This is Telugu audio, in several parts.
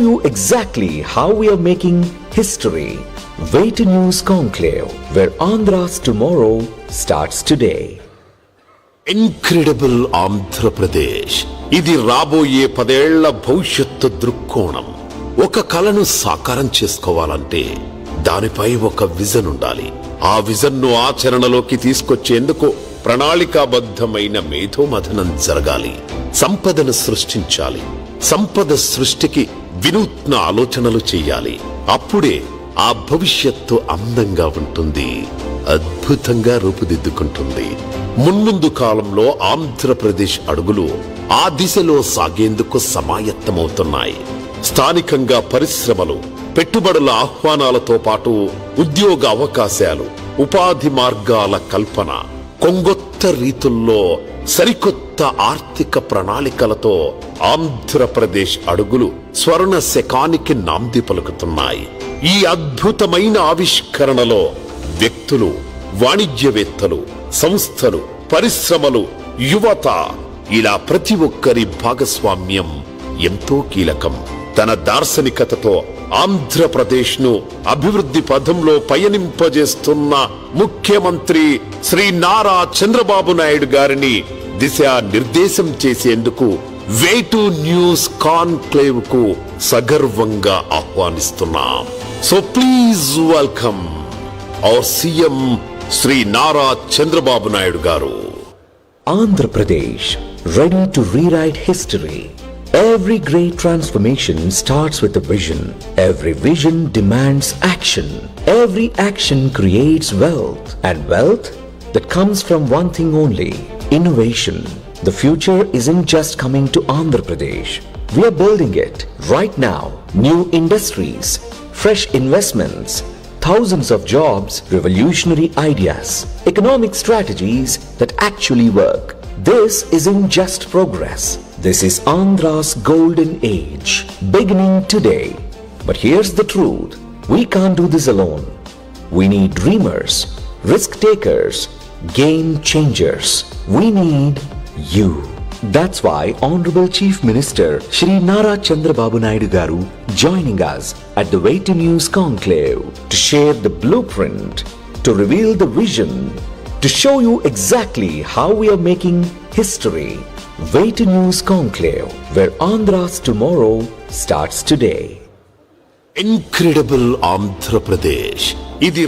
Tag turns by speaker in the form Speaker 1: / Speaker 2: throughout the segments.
Speaker 1: you exactly how we are making history. Wait News Conclave, where Andhra's tomorrow starts today.
Speaker 2: Incredible Andhra Pradesh ఇది రాబోయే పదేళ్ళ భవిష్యత్తు దృక్కోణం. ఒక కలను సాకారం చేసుకోవాలంటే దానిపై ఒక విజన్ ఉండాలి. ఆ విజన్ను ఆచరణలోకి తీసుకొచ్చేందుకు ప్రణాళికాబద్ధమైన మేధోమథనం జరగాలి. సంపదను సృష్టించాలి. సంపద సృష్టికి వినూత్న ఆలోచనలు చేయాలి. అప్పుడే ఆ భవిష్యత్తు అందంగా ఉంటుంది. అద్భుతంగా రూపుదిద్దుకుంటుంది. మున్ముందు కాలంలో ఆంధ్రప్రదేశ్ అడుగులు ఆ దిశలో సాగేందుకు సమాయత్తమవుతున్నాయి. స్థానికంగా పరిశ్రమలు పెట్టుబడుల ఆహ్వానాలతో పాటు ఉద్యోగ అవకాశాలు ఉపాధి మార్గాల కల్పన కొంగొత్త రీతుల్లో సరికొత్త ఆర్థిక ప్రణాళికలతో ఆంధ్రప్రదేశ్ అడుగులు స్వర్ణ శకానికి నాంది పలుకుతున్నాయి. ఈ అద్భుతమైన ఆవిష్కరణలో వ్యక్తులు వాణిజ్యవేత్తలు సంస్థలు పరిశ్రమలు యువత ఇలా ప్రతి ఒక్కరి భాగస్వామ్యం ఎంతో కీలకం. తన దార్శనికతతో ఆంధ్రప్రదేశ్ను అభివృద్ధి పథంలో పయనింపజేస్తున్న ముఖ్యమంత్రి శ్రీ నారా చంద్రబాబు నాయుడు గారిని దిశా నిర్దేశం చేసేందుకు వేటు న్యూస్ కాన్క్లేవ్కు సగర్వంగా ఆహ్వానిస్తున్నాం so please welcome our CM Shri Nara Chandrababu Naidu గారు
Speaker 1: Andhra Pradesh ready to rewrite history. Every great transformation starts with a vision. Every vision demands action. Every action creates wealth. And wealth that comes from one thing only innovation. The future isn't just coming to Andhra Pradesh. We are building it right now. New industries, fresh investments, thousands of jobs, revolutionary ideas, economic strategies that actually work. This isn't just progress. This is Andhra's golden age, beginning today. But here's the truth. We can't do this alone. We need dreamers, risk takers, game changers. We need you. That's why Honorable Chief Minister Shri Nara Chandrababu Naidu Garu joining us at the Way to News Conclave to share the blueprint, to reveal the vision, to show you exactly how we are making history. Wait to News Conclave, where Andhra's tomorrow starts today.
Speaker 2: Incredible Andhra Pradesh. Idi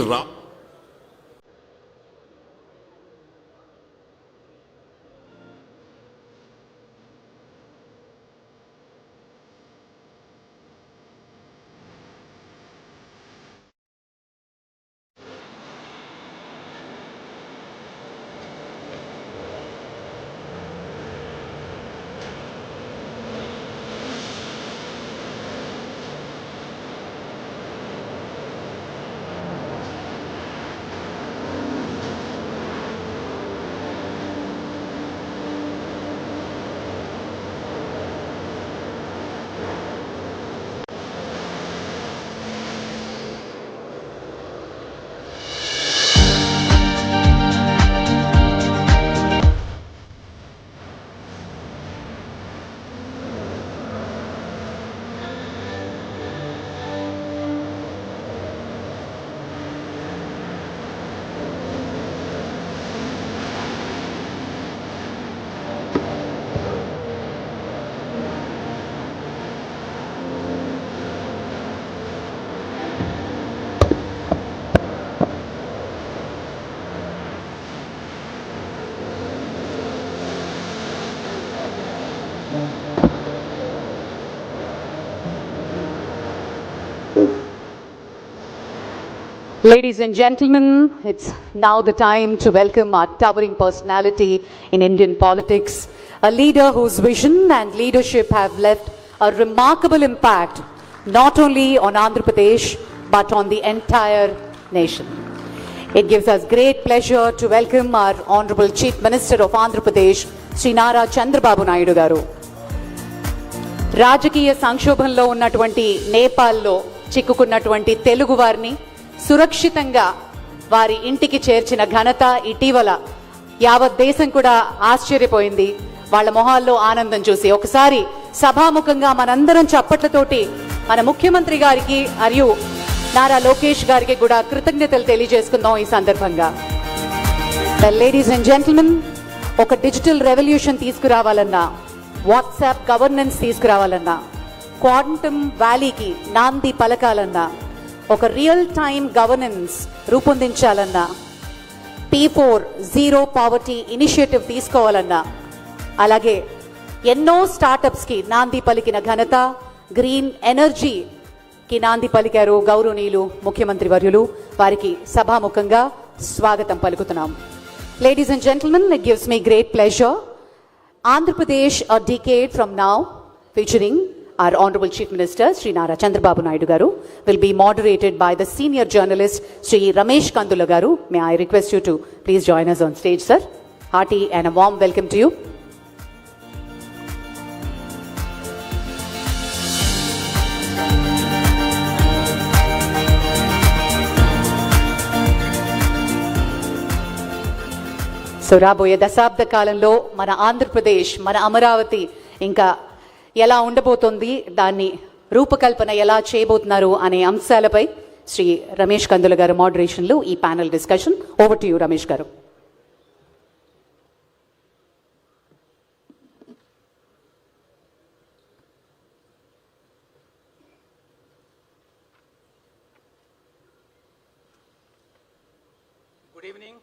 Speaker 3: Ladies and gentlemen, it's now the time to welcome our towering personality in Indian politics, a leader whose vision and leadership have left a remarkable impact not only on Andhra Pradesh but on the entire nation. It gives us great pleasure to welcome our Honorable Chief Minister of Andhra Pradesh, Sri Nara Chandrababu Naidu Garu. రాజకీయ సంక్షోభంలో ఉన్నటువంటి నేపాల్లో చిక్కుకున్నటువంటి తెలుగు వారిని సురక్షితంగా వారి ఇంటికి చేర్చిన ఘనత ఇటీవల యావత్ దేశం కూడా ఆశ్చర్యపోయింది. వాళ్ళ మొహాల్లో ఆనందం చూసి ఒకసారి సభాముఖంగా మనందరం చప్పట్లతోటి మన ముఖ్యమంత్రి గారికి మరియు నారా లోకేష్ గారికి కూడా కృతజ్ఞతలు తెలియజేసుకుందాం ఈ సందర్భంగా. లేడీస్ అండ్ జెంటిల్మెన్ ఒక డిజిటల్ రెవల్యూషన్ తీసుకురావాలన్నా వాట్సాప్ గవర్నెన్స్ తీసుకురావాలన్నా క్వాంటమ్ వ్యాలీకి నాంది పలకాలన్నా ఒక real time governance రూపొందించాలన్నా P four zero poverty initiative తీసుకోవాలన్నా అలాగే ఎన్నో స్టార్టప్స్కి నాంది పలికిన ఘనత గ్రీన్ ఎనర్జీకి నాంది పలికారు గౌరవనీయులు ముఖ్యమంత్రి వర్యులు. వారికి సభాముఖంగా స్వాగతం పలుకుతున్నాం. Ladies and gentlemen it gives me great pleasure Andhra Pradesh a decade from now, featuring our Honorable Chief Minister Sri Nara Chandrababu Naidu Garu, will be moderated by the senior journalist Sri Ramesh Kandula Garu. May I request you to please join us on stage, sir. Hearty and a warm welcome to you. So రాబోయే దశాబ్ద కాలంలో మన ఆంధ్రప్రదేశ్ మన అమరావతి ఇంకా ఎలా ఉండబోతోంది దాన్ని రూపకల్పన ఎలా చేయబోతున్నారు అనే అంశాలపై శ్రీ రమేష్ కందుల గారు మోడరేషన్లో ఈ panel discussion over to you Ramesh garu.
Speaker 4: Good evening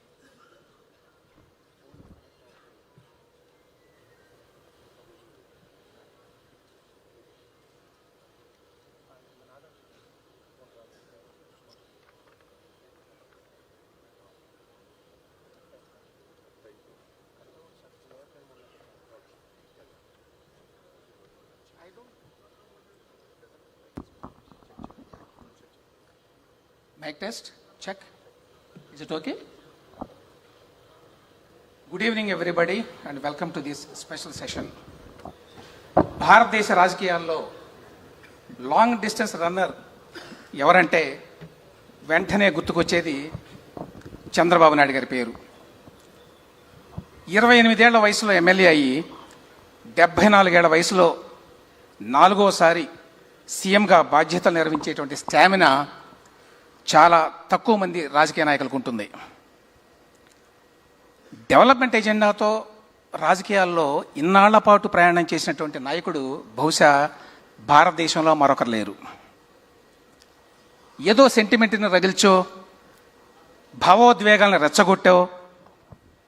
Speaker 4: mike test check is it okay good evening everybody and welcome to this special session భారతదేశ రాజకీయాల్లో లాంగ్ డిస్టెన్స్ రన్నర్ ఎవరంటే వెంటనే గుర్తుకొచ్చేది చంద్రబాబు నాయుడు గారి పేరు. ఇరవై ఎనిమిదేళ్ళ వయసులో ఎమ్మెల్యే అయ్యి డెబ్భై నాలుగేళ్ళ వయసులో నాలుగోసారి సీఎంగా బాధ్యతలు నిర్వహించేటువంటి స్టామినా చాలా తక్కువ మంది రాజకీయ నాయకులకు ఉంటుంది. డెవలప్మెంట్ ఎజెండాతో రాజకీయాల్లో ఇన్నాళ్ళ పాటు ప్రయాణం చేసినటువంటి నాయకుడు బహుశా భారతదేశంలో మరొకరు లేరు. ఏదో సెంటిమెంట్ని రగిల్చో భావోద్వేగాలను రెచ్చగొట్టావు